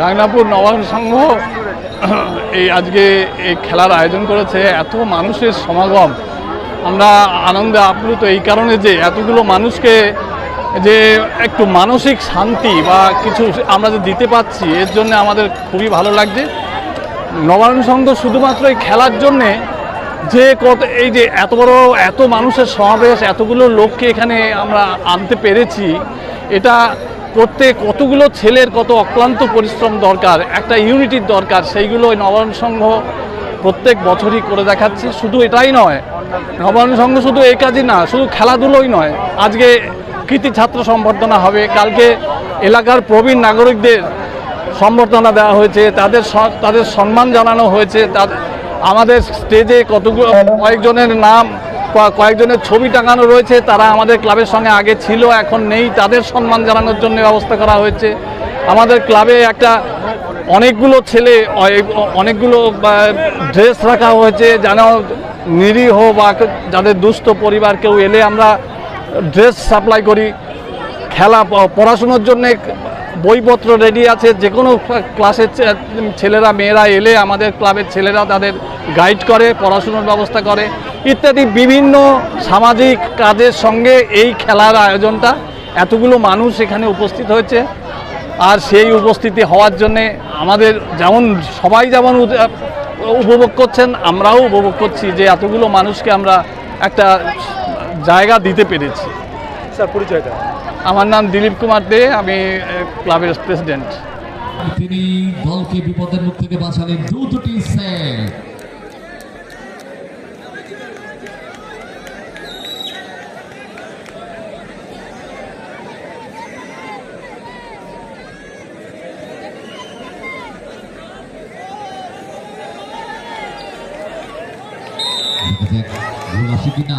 গাংনাপুর নবায়ন সংঘ এই আজকে এই খেলার আয়োজন করেছে, এত মানুষের সমাগম। আমরা আনন্দে আপ্লুত এই কারণে যে এতগুলো মানুষকে যে একটু মানসিক শান্তি বা কিছু আমরা যে দিতে পাচ্ছি এর জন্য আমাদের খুবই ভালো লাগছে। নবায়ন সংঘ শুধুমাত্র এই খেলার জন্যে যে কত এই যে এত বড়, এত মানুষের সমাবেশ, এতগুলো লোককে এখানে আমরা আনতে পেরেছি, এটা করতে কতগুলো ছেলের কত অক্লান্ত পরিশ্রম দরকার, একটা ইউনিটির দরকার, সেইগুলো নবায়ন সংঘ প্রত্যেক বছরই করে দেখাচ্ছে। শুধু এটাই নয়, নবায়ন সংঘ শুধু এই কাজই না, শুধু খেলাধুলোই নয়। আজকে কৃতি ছাত্র সম্বর্ধনা হবে, কালকে এলাকার প্রবীণ নাগরিকদের সম্বর্ধনা দেওয়া হয়েছে, তাদের তাদের সম্মান জানানো হয়েছে আমাদের স্টেজে কতগুলো কয়েকজনের নাম কয়েকজনের ছবি টাঙানো রয়েছে, তারা আমাদের ক্লাবের সঙ্গে আগে ছিল, এখন নেই, তাদের সম্মান জানানোর জন্য ব্যবস্থা করা হয়েছে। আমাদের ক্লাবে একটা অনেকগুলো ছেলে অনেকগুলো ড্রেস রাখা হয়েছে, যেন নিরীহ বা যাদের দুস্থ পরিবার, কেউ এলে আমরা ড্রেস সাপ্লাই করি, খেলা পড়াশুনোর জন্য বইপত্র রেডি আছে যে কোনো ক্লাসের ছেলেরা, মেয়েরা এলে আমাদের ক্লাবের ছেলেরা তাদের গাইড করে, পড়াশুনোর ব্যবস্থা করে, ইত্যাদি বিভিন্ন সামাজিক কাজের সঙ্গে এই খেলার আয়োজনটা এতগুলো মানুষ এখানে উপস্থিত হয়েছে। আর সেই উপস্থিতি হওয়ার জন্যে আমাদের যেমন, সবাই যেমন উপভোগ করছেন, আমরাও উপভোগ করছি যে এতগুলো মানুষকে আমরা একটা জায়গা দিতে পেরেছি। স্যার পরিচয়টা? আমার নাম দিলীপ কুমার দে আমি ক্লাবের প্রেসিডেন্ট। তিনি দলকে বিপদের মুখ থেকে বাঁচালেন। দু দুটি সেভ দেখা যাক গোল আসে কিনা।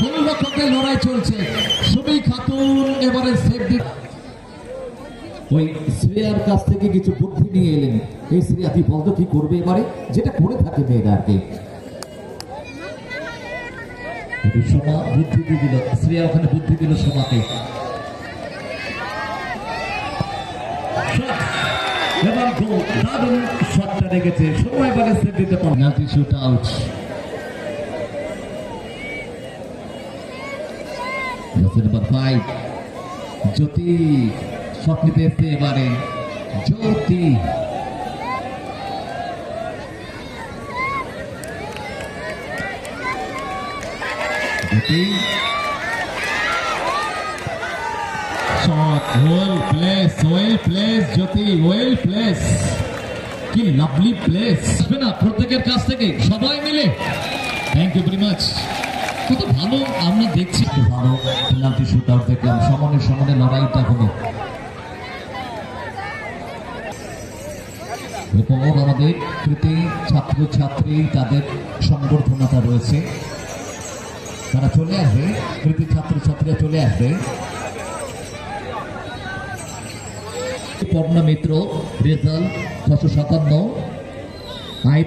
গোলরক্ষকের লড়াই চলছে। সুমি খাতুন এবারে দিতে ওই শ্রেয়ার কাছ থেকে কিছু বুদ্ধি নিয়ে এলেন। এই শ্রেয়া, তুই বলতো কি করবে এবারে? যেটা করে থাকে মেয়েরা আর কি। সোমা বুদ্ধি দিল। শ্রেয়া ওখানে বুদ্ধি দিল সোমাকে এবং দারুণ রেখেছে সময় এবারে সেভ দিতে পারে নাটি shoot out number five Jyoti shot নিতে এসছে এবারে। Jyoti. Jyoti. Shot well place well place Jyoti well place কি লাভলি প্লেস না প্রত্যেকের কাছ থেকে সবাই মিলে। থ্যাংক ইউ ভেরি মাচ কত ভালো আমরা দেখছি ভালো। পেনাল্টি শুট আউট দেখলাম। সমানে সমানে লড়াইটা হলো। এরপর আমাদের কৃতি ছাত্র ছাত্রী তাদের সংবর্ধনাটা রয়েছে। তারা চলে আসবে। কৃতি ছাত্র ছাত্রীরা চলে আসবে। পর্ণা মিত্র, রেজাল্ট ছশো সাতান্ন। আই